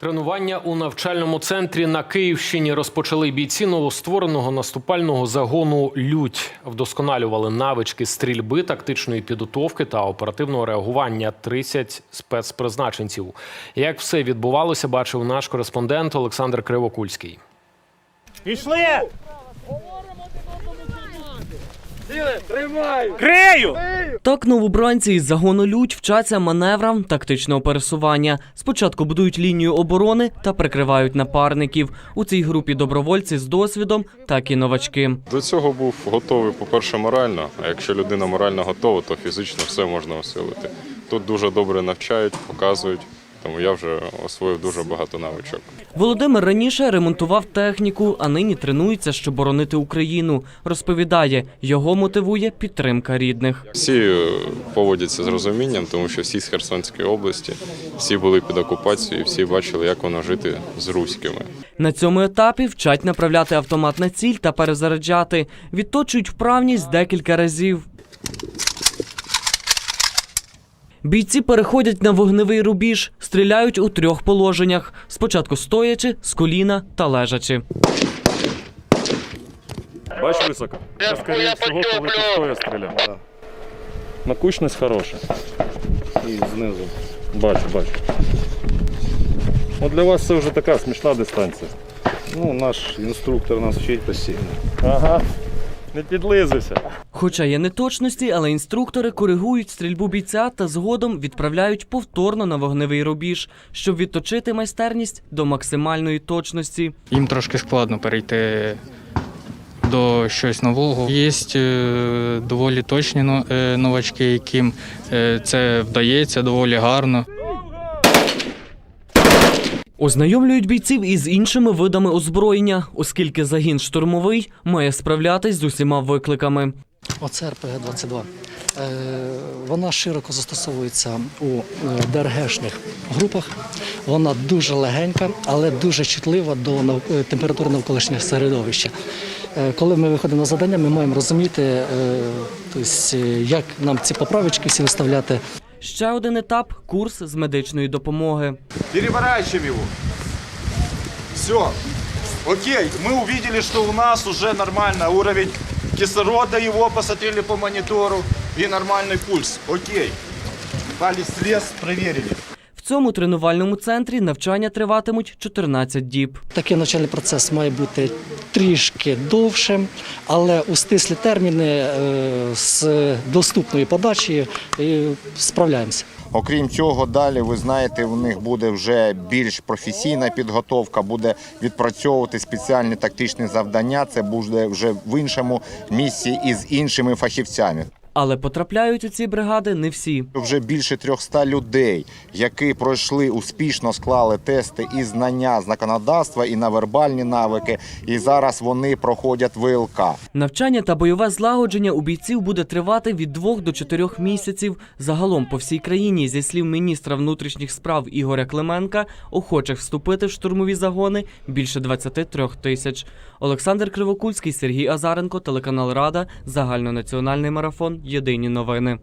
Тренування у навчальному центрі на Київщині розпочали бійці новоствореного наступального загону Лють. Вдосконалювали навички стрільби, тактичної підготовки та оперативного реагування 30 спецпризначенців. Як все відбувалося, бачив наш кореспондент Олександр Кривокульський. Пішли! Крею! Так новобранці із загону Людь вчаться маневрам тактичного пересування. Спочатку будують лінію оборони та прикривають напарників. У цій групі добровольці з досвідом, так і новачки. До цього був готовий, по-перше, морально. А якщо людина морально готова, то фізично все можна осилити. Тут дуже добре навчають, показують, тому я вже освоїв дуже багато навичок. Володимир раніше ремонтував техніку, а нині тренується, щоб боронити Україну. Розповідає, його мотивує підтримка рідних. Всі поводяться з розумінням, тому що всі з Херсонської області, всі були під окупацією, всі бачили, як воно жити з руськими. На цьому етапі вчать направляти автомат на ціль та перезаряджати. Відточують вправність декілька разів. Бійці переходять на вогневий рубіж, стріляють у трьох положеннях: спочатку стоячи, з коліна та лежачи. Бач високо. Я, скоріше всього, коли ти стоя стріляв. Накучність хороша. і знизу. Бачу, бачу. От для вас це вже така смішна дистанція. Ну, наш інструктор нас вчить постійно. Ага. Не підлизуйся. Хоча є неточності, але інструктори коригують стрільбу бійця та згодом відправляють повторно на вогневий рубіж, щоб відточити майстерність до максимальної точності. їм трошки складно перейти до щось нового. Є е, доволі точні е, новачки, яким е, це вдається доволі гарно. Ознайомлюють бійців із іншими видами озброєння, оскільки загін штурмовий має справлятись з усіма викликами. Оце РПГ-22. Е, Вона широко застосовується у е, ДРГшних групах. Вона дуже легенька, але дуже чутлива до е, температури навколишнього середовища. Коли ми виходимо на завдання, ми маємо розуміти, тобто, як нам ці поправочки всі виставляти. Ще один етап курс з медичної допомоги. Переворачиваем его. Все. Окей, мы увидели, что у нас уже нормально уровень кислорода, его посмотрели по монитору и нормальный пульс. Окей. Палец слез, проверили. В цьому тренувальному центрі навчання триватимуть 14 діб. Такий навчальний процес має бути трішки довшим, але у стислі терміни е, з доступною подачею справляємося. Окрім цього, далі ви знаєте, у них буде вже більш професійна підготовка, буде відпрацьовувати спеціальні тактичні завдання. Це буде вже в іншому місці і з іншими фахівцями. Але потрапляють у ці бригади не всі. Вже більше 300 людей, які пройшли успішно, склали тести і знання законодавства, і на вербальні навики. І зараз вони проходять ВЛК. Навчання та бойове злагодження у бійців буде тривати від 2 до 4 місяців. Загалом по всій країні, зі слів міністра внутрішніх справ Ігоря Клименка, охочих вступити в штурмові загони більше 23 тисяч. Олександр Кривокульський, Сергій Азаренко, телеканал Рада, загальнонаціональний марафон. Єдині новини.